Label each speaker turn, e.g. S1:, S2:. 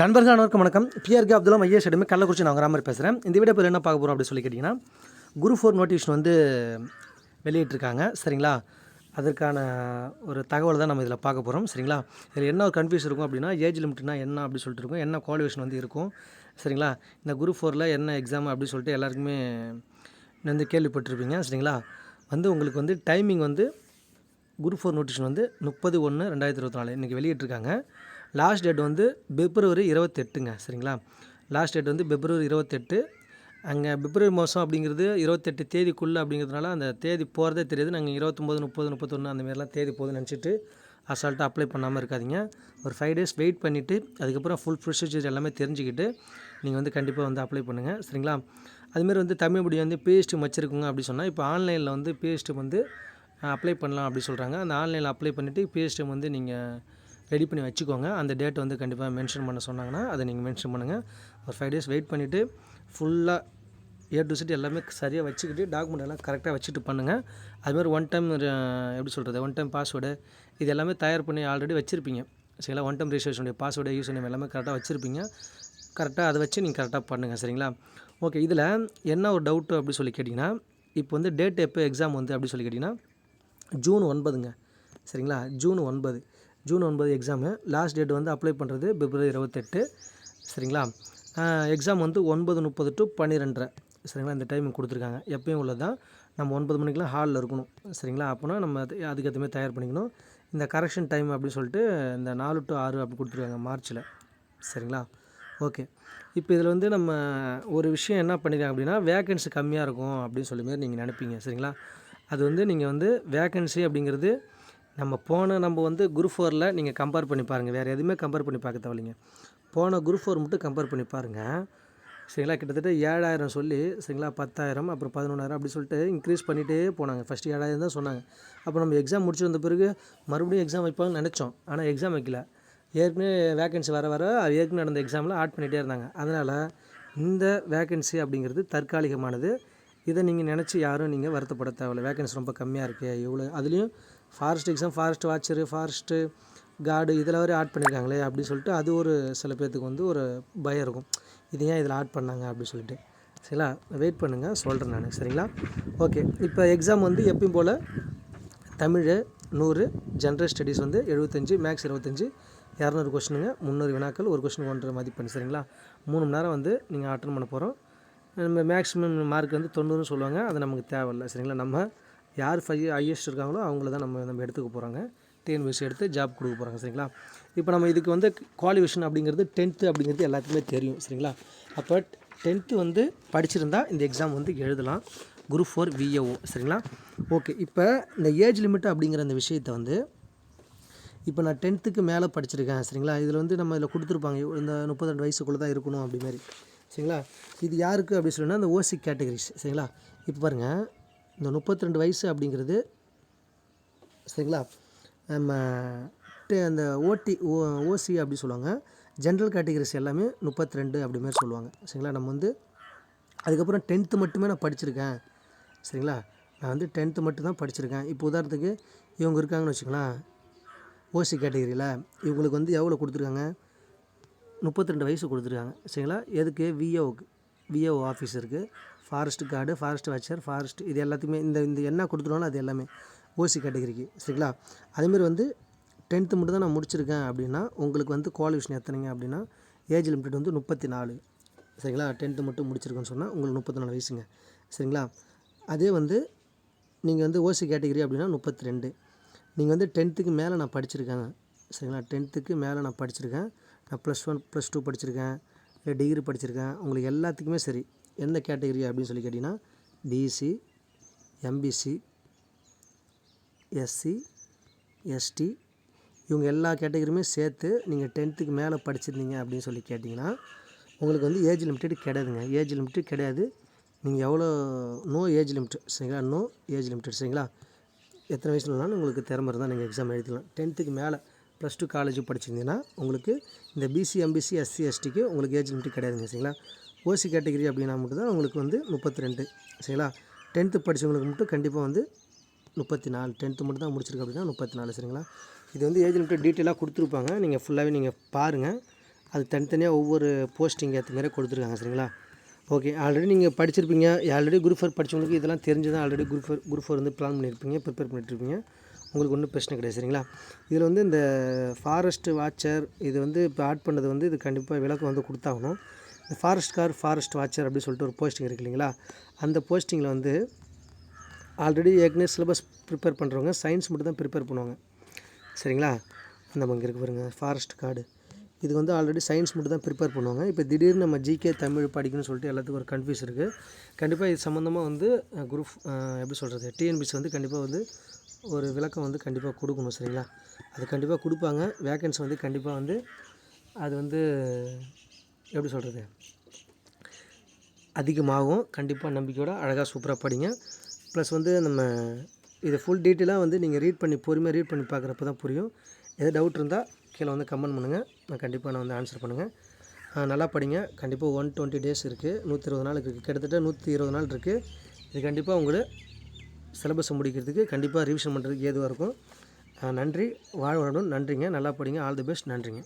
S1: நண்பர்கள் அனைவருக்கும் வணக்கம். பிஆர்கே அப்துல்லா ஐஎஸ் அடிமை கள்ளக்குறிச்சி நான் கிராமர் பேசுகிறேன் இந்த வீடியோ என்ன பார்க்க போகிறோம் அப்படின்னு சொல்லி கேட்டிங்கன்னா குரு ஃபோர் நோட்டிஃபிகேஷன் வந்து வெளியிட்டிருக்காங்க. சரிங்களா? அதற்கான ஒரு தகவல் தான் நம்ம இதில் பார்க்க போகிறோம் சரிங்களா? இதில் என்ன ஒரு கன்ஃபியூஸ் இருக்கும் அப்படின்னா ஏஜ் லிமிட்னா என்ன அப்படின்னு சொல்லிட்டு இருக்கும். என்ன குவாலிஃபிகேஷன் வந்து இருக்கும்? சரிங்களா? இந்த குரு ஃபோரில் என்ன எக்ஸாம் அப்படின்னு சொல்லிட்டு எல்லாருக்குமே வந்து கேள்விப்பட்டிருப்பீங்க. சரிங்களா? வந்து உங்களுக்கு வந்து டைமிங் வந்து குரு ஃபோர் நோட்டிஃபிகேஷன் வந்து முப்பது ஒன்று ரெண்டாயிரத்தி இருபத்தி நாலு இன்றைக்கி வெளியிட்டிருக்காங்க. லாஸ்ட் டேட் வந்து பிப்ரவரி இருபத்தெட்டுங்க சரிங்களா? லாஸ்ட் டேட் வந்து பிப்ரவரி இருபத்தெட்டு. அங்கே பிப்ரவரி மாதம் அப்படிங்கிறது இருபத்தெட்டு தேதிக்குள்ளே அப்படிங்கிறதுனால அந்த தேதி போகிறதே தெரியாது. நாங்கள் இருபத்தொம்போது முப்பது முப்பத்தொன்று அந்த மாதிரிலாம் தேதி போகுதுன்னு நினச்சிட்டு அசால்ட்டாக அப்ளை பண்ணாமல் இருக்காதீங்க. ஒரு ஃபைவ் டேஸ் வெயிட் பண்ணிவிட்டு அதுக்கப்புறம் ஃபுல் ப்ரொசீஜர் எல்லாமே தெரிஞ்சுக்கிட்டு நீங்கள் வந்து கண்டிப்பாக வந்து அப்ளை பண்ணுங்கள் சரிங்களா? அதுமாரி வந்து தமிழ் மொழி வந்து பிஹெச்டி வச்சுருக்குங்க அப்படி சொன்னால் இப்போ ஆன்லைனில் வந்து பிஹெச்டி வந்து அப்ளை பண்ணலாம் அப்படி சொல்கிறாங்க அந்த ஆன்லைனில் அப்ளை பண்ணிவிட்டு பிஹெச்டி வந்து நீங்கள் ரெடி பண்ணி வச்சுக்கோங்க. அந்த டேட் வந்து கண்டிப்பாக மென்ஷன் பண்ண சொன்னாங்கன்னா அதை நீங்கள் மென்ஷன் பண்ணுங்கள் ஒரு ஃபைவ் டேஸ் வெயிட் பண்ணிவிட்டு ஃபுல்லாக ஏ டு செட் எல்லாமே சரியாக வச்சுக்கிட்டு டாக்குமெண்ட் எல்லாம் கரெக்டாக வச்சுட்டு பண்ணுங்கள் அதுமாதிரி ஒன் டைம் எப்படி சொல்கிறது ஒன் டைம் பாஸ்வேர்டு இது எல்லாமே தயார் பண்ணி ஆல்ரெடி வச்சுருப்பீங்க. சரிங்களா? ஒன் டைம் ரிஜிஸ்ட்ரேஷனுடைய பாஸ்வேர்டு யூஸ் நேம் எல்லாமே கரெக்டாக வச்சுருப்பீங்க. கரெக்டாக அதை வச்சு நீங்கள் கரெக்டாக பண்ணுங்கள் சரிங்களா? ஓகே இதில் என்ன ஒரு டவுட்டு அப்படி சொல்லி கேட்டிங்கன்னா இப்போ வந்து டேட் எப்போ எக்ஸாம் வந்து அப்படி சொல்லி கேட்டிங்கன்னா ஜூன் ஒன்பதுங்க. சரிங்களா? ஜூன் ஒன்பது. ஜூன் ஒன்பது எக்ஸாமு லாஸ்ட் டேட் வந்து அப்ளை பண்ணுறது பிப்ரவரி இருபத்தெட்டு. சரிங்களா? எக்ஸாம் வந்து ஒன்பது முப்பது டு பன்னிரெண்டரை. சரிங்களா? இந்த டைமிங் கொடுத்துருக்காங்க. எப்பயும் உள்ளதான் நம்ம ஒன்பது மணிக்கெலாம் ஹாலில் இருக்கணும். சரிங்களா? அப்போனா நம்ம அது அதுக்கேற்ற மாதிரி தயார் பண்ணிக்கணும். இந்த கரெக்ஷன் டைம் அப்படின்னு சொல்லிட்டு இந்த நாலு டு ஆறு அப்படி கொடுத்துருக்காங்க மார்ச்சில் சரிங்களா? ஓகே இப்போ இதில் வந்து நம்ம ஒரு விஷயம் என்ன பண்ணிருக்காங்க அப்படின்னா வேக்கன்சி கம்மியாக இருக்கும் அப்படின்னு சொல்லி மாரி நீங்கள் நினைப்பீங்க. சரிங்களா? அது வந்து நீங்கள் வந்து வேக்கன்சி அப்படிங்கிறது நம்ம போன நம்ம வந்து குரூப் ஃபோரில் நீங்கள் கம்பேர் பண்ணி பாருங்கள் வேறு எதுவுமே கம்பேர் பண்ணி பார்க்க தேவையில்லைங்க. போன குரூப் ஃபோர் மட்டும் கம்பேர் பண்ணி பாருங்கள் சரிங்களா? கிட்டத்தட்ட ஏழாயிரம் சொல்லி சரிங்களா? பத்தாயிரம் அப்புறம் பதினொன்றாயிரம் அப்படி சொல்லிட்டு இன்க்ரீஸ் பண்ணிகிட்டே போனாங்க. ஃபஸ்ட்டு ஏழாயிரம் தான் சொன்னாங்க. அப்போ நம்ம எக்ஸாம் முடிச்சு வந்த பிறகு மறுபடியும் எக்ஸாம் வைப்பாங்கன்னு நினச்சோம். ஆனால் எக்ஸாம் வைக்கல. ஏற்கனவே வேகன்சி வர வர அது ஏற்கனவே நடந்த எக்ஸாமில் ஆட் பண்ணிகிட்டே இருந்தாங்க. அதனால் இந்த வேக்கன்சி அப்படிங்கிறது தற்காலிகமானது. இதை நீங்கள் நினச்சி யாரும் நீங்கள் வருத்தப்பட தேவையில்ல. வேக்கன்சி ரொம்ப கம்மியாக இருக்குது இவ்வளோ அதுலேயும் forest exam forest watcher forest guard இதில் வரை ஆட் பண்ணியிருக்காங்களே அப்படின்னு சொல்லிட்டு அது ஒரு சில பேர்த்துக்கு வந்து ஒரு பயம் இருக்கும். இது ஏன் இதில் ஆட் பண்ணாங்க அப்படின்னு சொல்லிட்டு. சரிங்களா? வெயிட் பண்ணுங்கள் சொல்கிறேன் நான். சரிங்களா? ஓகே இப்போ எக்ஸாம் வந்து எப்பயும் போல் தமிழ் நூறு ஜென்ரல் ஸ்டடீஸ் வந்து எழுபத்தஞ்சு மேக்ஸ் இருபத்தஞ்சி இரநூறு கொஸ்டினுங்க முந்நூறு வினாக்கள் ஒரு கொஸ்டின் ஒன்றரை மதிப்பெண். சரிங்களா? மூணு மணி நேரம் வந்து நீங்கள் அட்டன் பண்ண போகிறோம் நம்ம மேக்ஸிமம் மார்க் வந்து தொண்ணூறுன்னு சொல்லுவாங்க. அது நமக்கு தேவையில்லை சரிங்களா? நம்ம யார் ஃபை ஹையஸ்ட் இருக்காங்களோ அவங்கள தான் நம்ம நம்ம எடுத்துக்க போகிறாங்க டிஎன்பிஎஸ்சி எடுத்து ஜாப் கொடுக்க போகிறாங்க சரிங்களா? இப்போ நம்ம இதுக்கு வந்து குவாலிஃபிகேஷன் அப்படிங்கிறது டென்த்து அப்படிங்கிறது எல்லாத்துக்குமே தெரியும் சரிங்களா? அப்போ டென்த்து வந்து படிச்சிருந்தா இந்த எக்ஸாம் வந்து எழுதலாம். குரூப் ஃபோர் விஏஓ சரிங்களா? ஓகே இப்போ இந்த ஏஜ் லிமிட் அப்படிங்கிற அந்த விஷயத்தை வந்து இப்போ நான் டென்த்துக்கு மேலே படிச்சிருக்கேன் சரிங்களா? இதில் வந்து நம்ம இதில் கொடுத்துருப்பாங்க இந்த முப்பத்தி ரெண்டு வயசுக்குள்ளே தான் இருக்கணும் அப்படி மாதிரி. சரிங்களா? இது யாருக்கு அப்படி சொல்லணும்னா இந்த ஓசி கேட்டகரிஸ் சரிங்களா? இப்போ பாருங்கள் இந்த முப்பத்தி ரெண்டு வயசு அப்படிங்கிறது சரிங்களா? நம்ம டெ- அந்த ஓடி ஓ ஓசி அப்படி சொல்லுவாங்க. ஜென்ரல் கேட்டகரிஸ் எல்லாமே முப்பத்தி ரெண்டு அப்படி மாதிரி சொல்லுவாங்க. சரிங்களா? நம்ம வந்து அதுக்கப்புறம் டென்த்து மட்டுமே நான் படிச்சிருக்கேன். சரிங்களா? நான் வந்து டென்த்து மட்டும் தான் படிச்சிருக்கேன். இப்போ உதாரணத்துக்கு இவங்க இருக்காங்கன்னு வச்சுக்கலாம் ஓசி கேட்டகரியில் இவங்களுக்கு வந்து எவ்வளோ கொடுத்துருக்காங்க? முப்பத்தி ரெண்டு வயசு கொடுத்துருக்காங்க. சரிங்களா? எதுக்கு? விஓக்கு விஓ ஆஃபீஸ் இருக்குது forest guard forest watcher forest இது எல்லாத்துக்குமே இந்த இந்த என்ன கொடுத்துருவாங்களோ அது எல்லாமே ஓசி கேட்டகரிக்கு சரிங்களா? அதேமாரி வந்து டென்த்து மட்டும் தான் நான் முடிச்சிருக்கேன் அப்படின்னா உங்களுக்கு வந்து குவாலிஃபிகேஷன் எத்தனைங்க அப்படின்னா ஏஜ் லிமிட் வந்து முப்பத்தி நாலு சரிங்களா? டென்த்து மட்டும் முடிச்சிருக்கேன்னு சொன்னால் உங்களுக்கு முப்பத்தி நாலு வயசுங்க. சரிங்களா? அதே வந்து நீங்கள் வந்து ஓசி கேட்டகரி அப்படின்னா முப்பத்தி ரெண்டு நீங்கள் வந்து டென்த்துக்கு மேலே நான் படிச்சிருக்கேன் சரிங்களா? டென்த்துக்கு மேலே நான் படிச்சிருக்கேன். நான் ப்ளஸ் ஒன் ப்ளஸ் டூ படிச்சிருக்கேன். இல்லை டிகிரி படிச்சிருக்கேன். உங்களுக்கு எல்லாத்துக்குமே சரி. எந்த கேட்டகரி அப்படின்னு சொல்லி கேட்டிங்கன்னா பிசி எம்பிசி எஸ்சி எஸ்டி இவங்க எல்லா கேட்டகரியுமே சேர்த்து நீங்கள் டென்த்துக்கு மேலே படிச்சிருந்தீங்க அப்படின்னு சொல்லி கேட்டிங்கன்னா உங்களுக்கு வந்து ஏஜ் லிமிட்டட் கிடையாதுங்க. ஏஜ் லிமிட்டு கிடையாது. நீங்கள் எவ்வளோ நோ ஏஜ் லிமிட் சரிங்களா? நோ ஏஜ் லிமிட்டட் சரிங்களா? எத்தனை வயசுலனாலும் உங்களுக்கு திறமை இருந்தால் நீங்கள் எக்ஸாம் எழுதிக்கலாம். டென்த்துக்கு மேலே ப்ளஸ் டூ காலேஜ் படிச்சிருந்தீங்கன்னா உங்களுக்கு இந்த பிசி எம்பிசி எஸ்சி எஸ்டிக்கு உங்களுக்கு ஏஜ் லிமிட் கிடையாதுங்க சரிங்களா? ஓசி கேட்டகரி அப்படின்னா மட்டும் தான் உங்களுக்கு வந்து முப்பத்தி ரெண்டு சரிங்களா? டென்த்து படித்தவங்களுக்கு மட்டும் கண்டிப்பாக வந்து முப்பத்தி நாலு டென்த்து மட்டும் தான் முடிச்சிருக்கு அப்படின்னா முப்பத்தி நாலு சரிங்களா? இது வந்து ஏஜ் லிமிட் டீட்டெயிலாக கொடுத்துருப்பாங்க. நீங்கள் ஃபுல்லாகவே நீங்கள் பாருங்கள் அது தனித்தனியாக ஒவ்வொரு போஸ்டிங் ஏற்ற மாதிரி கொடுத்துருக்காங்க சரிங்களா? ஓகே ஆல்ரெடி நீங்கள் படிச்சிருப்பீங்க. ஆல்ரெடி குரூப் ஃபோர் படித்தவங்களுக்கு இதெல்லாம் தெரிஞ்சு தான் already group four group four வந்து பிளான் பண்ணியிருப்பீங்க ப்ரிப்பேர் பண்ணிட்டுருப்பீங்க உங்களுக்கு ஒன்றும் பிரச்சனை கிடையாது சரிங்களா? இதில் வந்து இந்த ஃபாரஸ்ட்டு வாட்சர் இது வந்து இப்போ ஆட் பண்ணது வந்து இது கண்டிப்பாக விளக்கம் வந்து கொடுத்தாகணும். இந்த ஃபாரஸ்ட் கார் ஃபாரஸ்ட் வாட்சர் அப்படின்னு சொல்லிட்டு ஒரு போஸ்டிங் இருக்கு இல்லைங்களா? அந்த போஸ்டிங்கில் வந்து ஆல்ரெடி ஏற்கனவே சிலபஸ் ப்ரிப்பேர் பண்ணுறவங்க சயின்ஸ் மட்டும் தான் ப்ரிப்பேர் பண்ணுவாங்க சரிங்களா? நம்ம இங்கே இருக்கு பாருங்கள் ஃபாரஸ்ட் கார்டு இது வந்து ஆல்ரெடி சயின்ஸ் மட்டும் தான் ப்ரிப்பேர் பண்ணுவாங்க. இப்போ திடீர்னு நம்ம ஜிகே தமிழ் படிக்கணும்னு சொல்லிட்டு எல்லாத்துக்கும் ஒரு கன்ஃபியூஸ் இருக்குது கண்டிப்பாக இது சம்மந்தமாக வந்து குரூப் எப்படி சொல்கிறது டிஎன்பிசி வந்து கண்டிப்பாக வந்து ஒரு விளக்கம் வந்து கண்டிப்பாக கொடுக்கணும் சரிங்களா? அது கண்டிப்பாக கொடுப்பாங்க. வேக்கன்சி வந்து கண்டிப்பாக வந்து அது வந்து எப்படி சொல்கிறது அதிகமாகும். கண்டிப்பாக நம்பிக்கையோட அழகாக சூப்பராக படிங்க. ப்ளஸ் வந்து நம்ம இதை ஃபுல் டீட்டெயிலாக வந்து நீங்கள் ரீட் பண்ணி பொறுமையாக ரீட் பண்ணி பார்க்குறப்ப தான் புரியும். எதாவது டவுட் இருந்தால் கீழே வந்து கமெண்ட் பண்ணுங்கள் நான் கண்டிப்பாக நான் வந்து ஆன்சர் பண்ணுங்கள் நல்லா படிங்க. கண்டிப்பாக ஒன் டுவெண்ட்டி டேஸ் இருக்குது நூற்றி இருபது நாள் இருக்குது கிட்டத்தட்ட நூற்றி இருபது நாள் இருக்குது இது கண்டிப்பாக உங்களுக்கு சிலபஸை முடிக்கிறதுக்கு கண்டிப்பாக ரிவிஷன் பண்ணுறதுக்கு ஏதுவாக இருக்கும். நன்றி. வாழ் வளமுடன். நன்றிங்க. நல்லா படிங்க. ஆல் தி பெஸ்ட் நன்றிங்க.